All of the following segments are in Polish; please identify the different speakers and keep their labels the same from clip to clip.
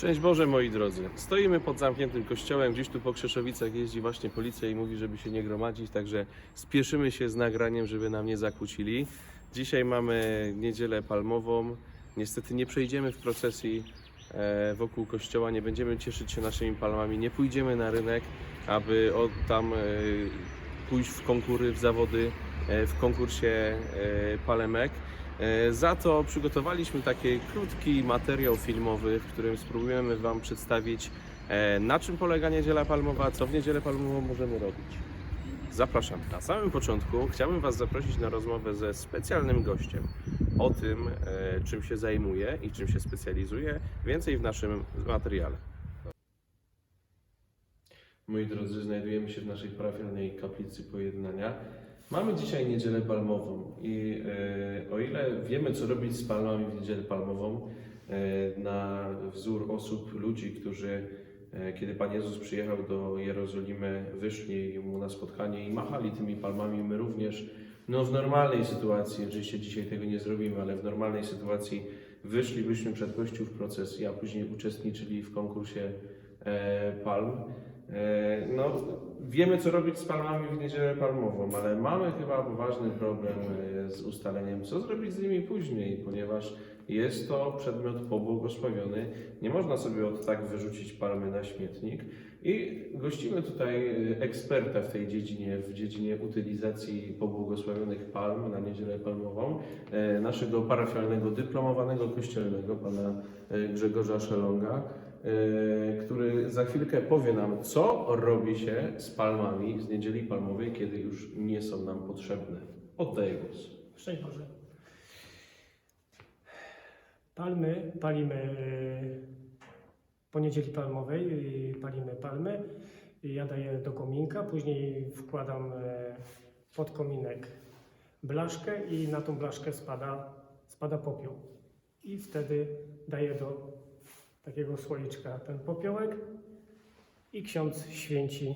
Speaker 1: Szczęść Boże, moi drodzy. Stoimy pod zamkniętym kościołem, gdzieś tu po Krzeszowicach jeździ właśnie policja i mówi, żeby się nie gromadzić, także spieszymy się z nagraniem, żeby nam nie zakłócili. Dzisiaj mamy niedzielę palmową. Niestety nie przejdziemy w procesji e, wokół kościoła, nie będziemy cieszyć się naszymi palmami, nie pójdziemy na rynek, aby od tam e, pójść w konkury, w zawody, e, w konkursie palemek. E, Za to przygotowaliśmy taki krótki materiał filmowy, w którym spróbujemy Wam przedstawić, e, na czym polega Niedziela Palmowa, co w Niedzielę Palmową możemy robić. Zapraszam. Na samym początku chciałbym Was zaprosić na rozmowę ze specjalnym gościem o tym, e, czym się zajmuje i czym się specjalizuje. Więcej w naszym materiale. Moi drodzy, znajdujemy się w naszej parafialnej kaplicy pojednania. Mamy dzisiaj niedzielę palmową i e, o ile wiemy, co robić z palmami w niedzielę palmową, e, na wzór osób, ludzi, którzy, e, kiedy Pan Jezus przyjechał do Jerozolimy, wyszli mu na spotkanie i machali tymi palmami, my również, no w normalnej sytuacji, oczywiście dzisiaj tego nie zrobimy, ale w normalnej sytuacji wyszlibyśmy przed Kościół w procesji, a później uczestniczyli w konkursie palm. No, wiemy co robić z palmami w niedzielę palmową, ale mamy chyba poważny problem e, z ustaleniem, co zrobić z nimi później, ponieważ jest to przedmiot pobłogosławiony. Nie można sobie od tak wyrzucić palmy na śmietnik. I gościmy tutaj e, eksperta w tej dziedzinie, w dziedzinie utylizacji pobłogosławionych palm na niedzielę palmową, e, naszego parafialnego dyplomowanego kościelnego, pana Grzegorza Szelonga który za chwilkę powie nam, co robi się z palmami z niedzieli palmowej, kiedy już nie są nam potrzebne. Oddaję głos.
Speaker 2: Szczęść Boże. Palmy palimy y, po niedzieli palmowej, y, palimy palmy. Ja daję do kominka, później wkładam pod kominek blaszkę i na tą blaszkę spada, spada popiół. I wtedy daję do takiego słoiczka ten popiołek i ksiądz święci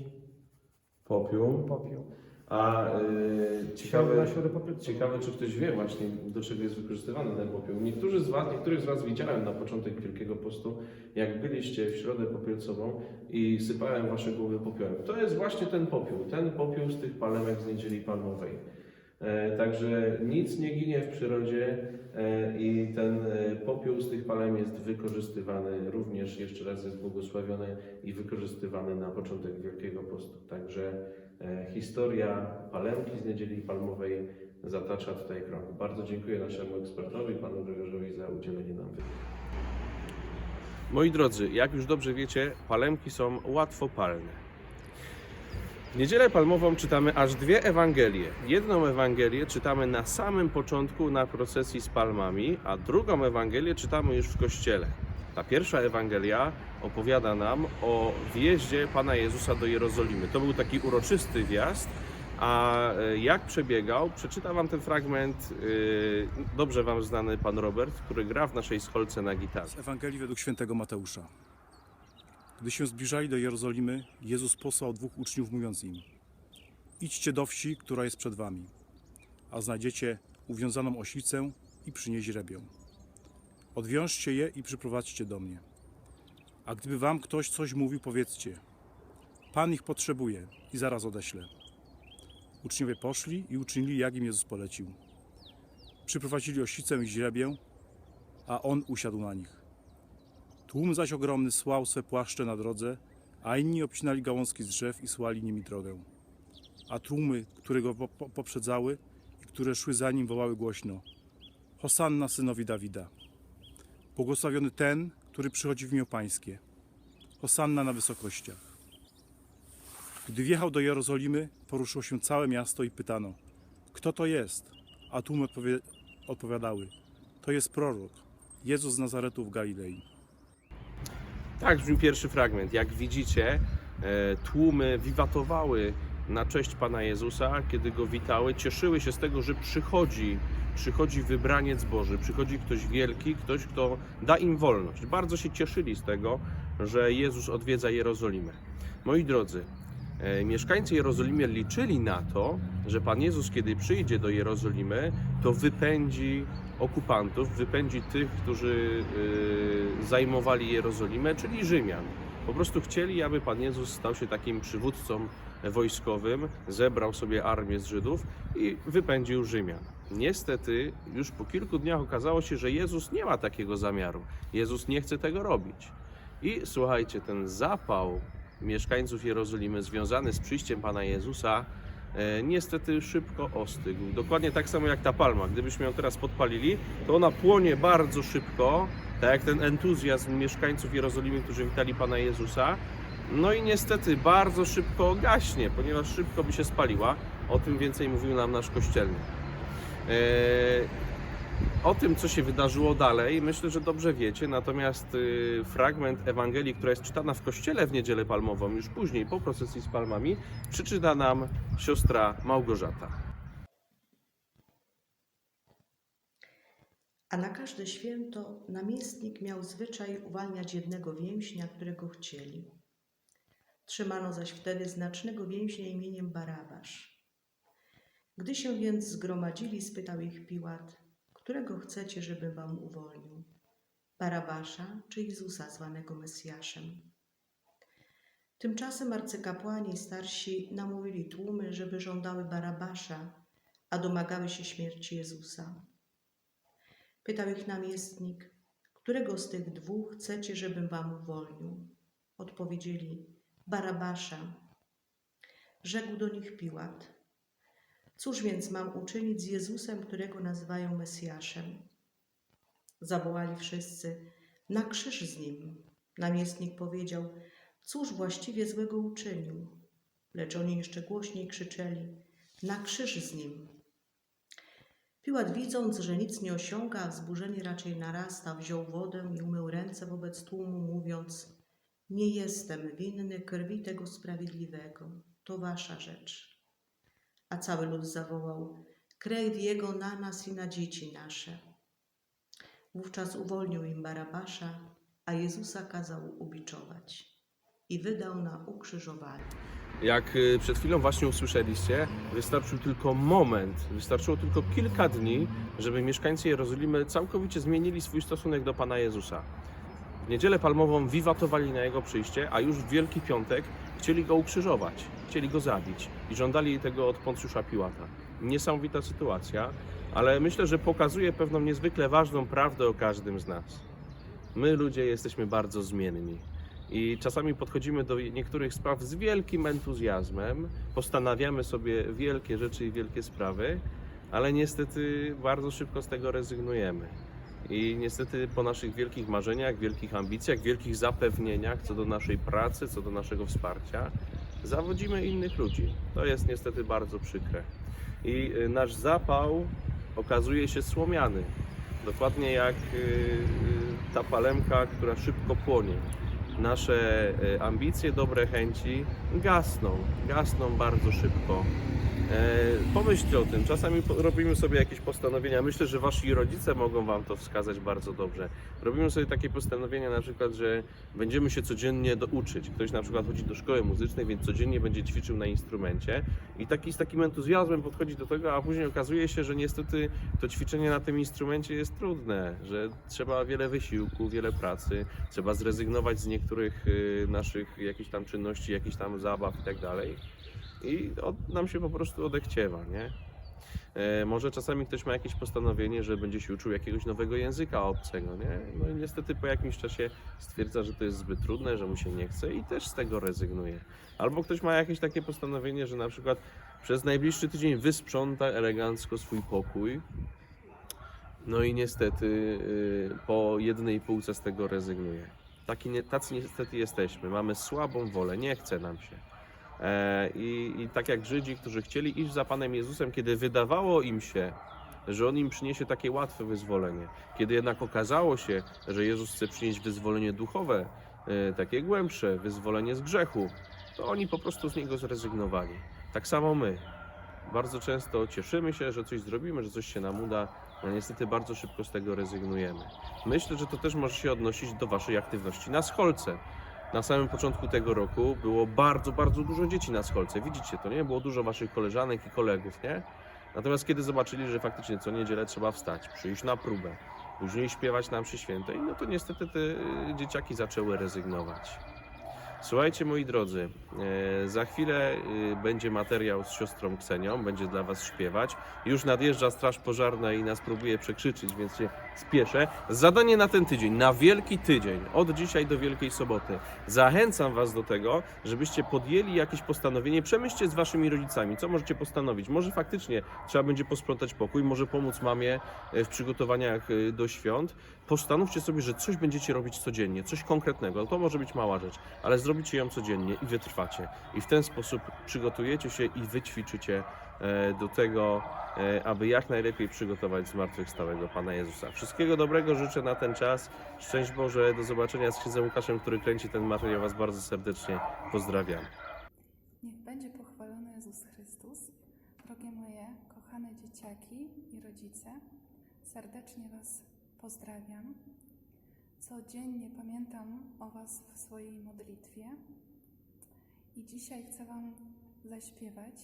Speaker 1: Popiół.
Speaker 2: popiół.
Speaker 1: A e, ciekawe,
Speaker 2: popiół.
Speaker 1: ciekawe, czy ktoś wie właśnie, do czego jest wykorzystywany ten popiół. Niektórzy z Was, niektórych z Was widziałem na początek Wielkiego Postu, jak byliście w środę popielcową i sypałem Wasze głowy popiołem. To jest właśnie ten popiół, ten popiół z tych palemek z niedzieli palmowej. E, Także nic nie ginie w przyrodzie e, i ten e, popiół z tych palem jest wykorzystywany również, jeszcze raz jest błogosławiony i wykorzystywany na początek Wielkiego Postu. Także historia palemki z Niedzieli Palmowej zatacza tutaj krąg. Bardzo dziękuję naszemu ekspertowi, panu Grzegorzowi za udzielenie nam wywiadu. Moi drodzy, jak już dobrze wiecie, palemki są łatwopalne. W Niedzielę Palmową czytamy aż dwie Ewangelie. Jedną Ewangelię czytamy na samym początku na procesji z palmami, a drugą Ewangelię czytamy już w kościele. Ta pierwsza Ewangelia opowiada nam o wjeździe Pana Jezusa do Jerozolimy. To był taki uroczysty wjazd, a e, jak przebiegał, przeczyta Wam ten fragment yy, dobrze Wam znany Pan Robert, który gra w naszej scholce na gitarze.
Speaker 3: Z Ewangelii według świętego Mateusza. Gdy się zbliżali do Jerozolimy, Jezus posłał dwóch uczniów, mówiąc im: Idźcie do wsi, która jest przed wami, a znajdziecie uwiązaną oślicę i przynieść rebią. Odwiążcie je i przyprowadźcie do mnie. A gdyby wam ktoś coś mówił, powiedzcie: Pan ich potrzebuje i zaraz odeślę. Uczniowie poszli i uczynili, jak im Jezus polecił. Przyprowadzili oślicę i źrebię, a on usiadł na nich. Tłum zaś ogromny słał swe płaszcze na drodze, a inni obcinali gałązki z drzew i słali nimi drogę. A tłumy, które go po- po- poprzedzały i które szły za nim, wołały głośno: Hosanna synowi Dawida. Błogosławiony ten, który przychodzi w imię Pańskie. Hosanna na wysokościach. Gdy wjechał do Jerozolimy, poruszyło się całe miasto i pytano: Kto to jest? A tłumy odpowiadały: To jest prorok, Jezus z Nazaretu w Galilei.
Speaker 1: Tak brzmi pierwszy fragment. Jak widzicie, e, tłumy wiwatowały na cześć Pana Jezusa, kiedy go witały, cieszyły się z tego, że przychodzi, przychodzi wybraniec Boży, przychodzi ktoś wielki, ktoś, kto da im wolność. Bardzo się cieszyli z tego, że Jezus odwiedza Jerozolimę. Moi drodzy, e, mieszkańcy Jerozolimy liczyli na to, że Pan Jezus, kiedy przyjdzie do Jerozolimy, to wypędzi okupantów, wypędzić tych, którzy y, zajmowali Jerozolimę, czyli Rzymian. Po prostu chcieli, aby Pan Jezus stał się takim przywódcą wojskowym, zebrał sobie armię z Żydów i wypędził Rzymian. Niestety, już po kilku dniach okazało się, że Jezus nie ma takiego zamiaru. Jezus nie chce tego robić. I słuchajcie, ten zapał mieszkańców Jerozolimy związany z przyjściem Pana Jezusa niestety szybko ostygł. Dokładnie tak samo jak ta palma. Gdybyśmy ją teraz podpalili, to ona płonie bardzo szybko, tak jak ten entuzjazm mieszkańców Jerozolimy, którzy witali Pana Jezusa. No i niestety bardzo szybko gaśnie, ponieważ szybko by się spaliła. O tym więcej mówił nam nasz kościelny. O tym, co się wydarzyło dalej, myślę, że dobrze wiecie, natomiast y, fragment Ewangelii, która jest czytana w kościele w Niedzielę Palmową, już później, po procesji z palmami, przeczyta nam siostra Małgorzata.
Speaker 4: A na każde święto namiestnik miał zwyczaj uwalniać jednego więźnia, którego chcieli. Trzymano zaś wtedy znacznego więźnia imieniem Barabasz. Gdy się więc zgromadzili, spytał ich Piłat, którego chcecie, żebym wam uwolnił? Barabasza czy Jezusa zwanego Mesjaszem? Tymczasem arcykapłani starsi namówili tłumy, żeby żądały Barabasza, a domagały się śmierci Jezusa. Pytał ich namiestnik, którego z tych dwóch chcecie, żebym wam uwolnił? Odpowiedzieli, Barabasza. Rzekł do nich Piłat, cóż więc mam uczynić z Jezusem, którego nazywają Mesjaszem? Zawołali wszyscy, na krzyż z nim. Namiestnik powiedział, cóż właściwie złego uczynił? Lecz oni jeszcze głośniej krzyczeli, na krzyż z nim. Piłat, widząc, że nic nie osiąga, a wzburzenie raczej narasta, wziął wodę i umył ręce wobec tłumu, mówiąc: Nie jestem winny krwi tego sprawiedliwego, to wasza rzecz. A cały lud zawołał: Krew jego na nas i na dzieci nasze. Wówczas uwolnił im Barabasza, a Jezusa kazał ubiczować i wydał na ukrzyżowanie.
Speaker 1: Jak y, przed chwilą właśnie usłyszeliście, wystarczył tylko moment, wystarczyło tylko kilka dni, żeby mieszkańcy Jerozolimy całkowicie zmienili swój stosunek do Pana Jezusa. W niedzielę palmową wiwatowali na Jego przyjście, a już w Wielki Piątek chcieli Go ukrzyżować, chcieli Go zabić i żądali tego od Poncjusza Piłata. Niesamowita sytuacja, ale myślę, że pokazuje pewną niezwykle ważną prawdę o każdym z nas. My ludzie jesteśmy bardzo zmienni. I czasami podchodzimy do niektórych spraw z wielkim entuzjazmem, postanawiamy sobie wielkie rzeczy i wielkie sprawy, ale niestety bardzo szybko z tego rezygnujemy. I niestety po naszych wielkich marzeniach, wielkich ambicjach, wielkich zapewnieniach co do naszej pracy, co do naszego wsparcia, zawodzimy innych ludzi. To jest niestety bardzo przykre. I y, nasz zapał okazuje się słomiany. Dokładnie jak y, y, ta palemka, która szybko płonie nasze ambicje, dobre chęci gasną, gasną bardzo szybko. E, Pomyślcie o tym, czasami robimy sobie jakieś postanowienia, myślę, że wasi rodzice mogą wam to wskazać bardzo dobrze. Robimy sobie takie postanowienia na przykład, że będziemy się codziennie douczyć. Ktoś na przykład chodzi do szkoły muzycznej, więc codziennie będzie ćwiczył na instrumencie i taki z takim entuzjazmem podchodzi do tego, a później okazuje się, że niestety to ćwiczenie na tym instrumencie jest trudne, że trzeba wiele wysiłku, wiele pracy, trzeba zrezygnować z niektórych y, naszych jakichś tam czynności, jakichś tam zabaw i tak dalej. I od, nam się po prostu odechciewa, nie? E, może czasami ktoś ma jakieś postanowienie, że będzie się uczył jakiegoś nowego języka obcego, nie? No i niestety po jakimś czasie stwierdza, że to jest zbyt trudne, że mu się nie chce i też z tego rezygnuje. Albo ktoś ma jakieś takie postanowienie, że na przykład przez najbliższy tydzień wysprząta elegancko swój pokój. No i niestety y, po jednej półce z tego rezygnuje. Taki, tacy niestety jesteśmy. Mamy słabą wolę, nie chce nam się. E, I, I tak jak Żydzi, którzy chcieli iść za Panem Jezusem, kiedy wydawało im się, że On im przyniesie takie łatwe wyzwolenie, kiedy jednak okazało się, że Jezus chce przynieść wyzwolenie duchowe, e, takie głębsze, wyzwolenie z grzechu, to oni po prostu z niego zrezygnowali. Tak samo my. Bardzo często cieszymy się, że coś zrobimy, że coś się nam uda, ale niestety bardzo szybko z tego rezygnujemy. Myślę, że to też może się odnosić do Waszej aktywności na scholce. Na samym początku tego roku było bardzo, bardzo dużo dzieci na scholce. Widzicie to, nie? Było dużo Waszych koleżanek i kolegów, nie? Natomiast kiedy zobaczyli, że faktycznie co niedzielę trzeba wstać, przyjść na próbę, później śpiewać na mszy świętej, no to niestety te y, dzieciaki zaczęły rezygnować. Słuchajcie, moi drodzy, e, za chwilę y, będzie materiał z siostrą Ksenią, będzie dla Was śpiewać. Już nadjeżdża Straż Pożarna i nas próbuje przekrzyczyć, więc się spieszę. Zadanie na ten tydzień, na Wielki Tydzień, od dzisiaj do Wielkiej Soboty. Zachęcam Was do tego, żebyście podjęli jakieś postanowienie. Przemyślcie z Waszymi rodzicami, co możecie postanowić. Może faktycznie trzeba będzie posprzątać pokój, może pomóc mamie e, w przygotowaniach e, do świąt. Postanówcie sobie, że coś będziecie robić codziennie, coś konkretnego. To może być mała rzecz, ale zrobicie ją codziennie i wytrwacie. I w ten sposób przygotujecie się i wyćwiczycie e, do tego, e, aby jak najlepiej przygotować zmartwychwstałego Pana Jezusa. Wszystkiego dobrego życzę na ten czas. Szczęść Boże, do zobaczenia z księdzem Łukaszem, który kręci ten materiał. Was bardzo serdecznie pozdrawiam.
Speaker 5: Niech będzie pochwalony Jezus Chrystus. Drogie moje kochane dzieciaki i rodzice, serdecznie Was pozdrawiam. Codziennie pamiętam o Was w swojej modlitwie i dzisiaj chcę Wam zaśpiewać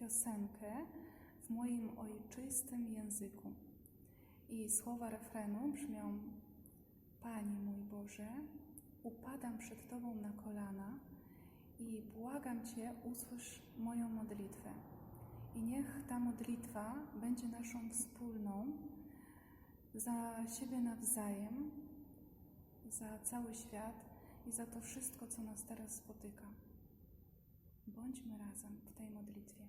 Speaker 5: piosenkę w moim ojczystym języku. I słowa refrenu brzmią: Panie mój Boże, upadam przed Tobą na kolana i błagam Cię, usłysz moją modlitwę. I niech ta modlitwa będzie naszą wspólną za siebie nawzajem, za cały świat i za to wszystko, co nas teraz spotyka. Bądźmy razem w tej modlitwie.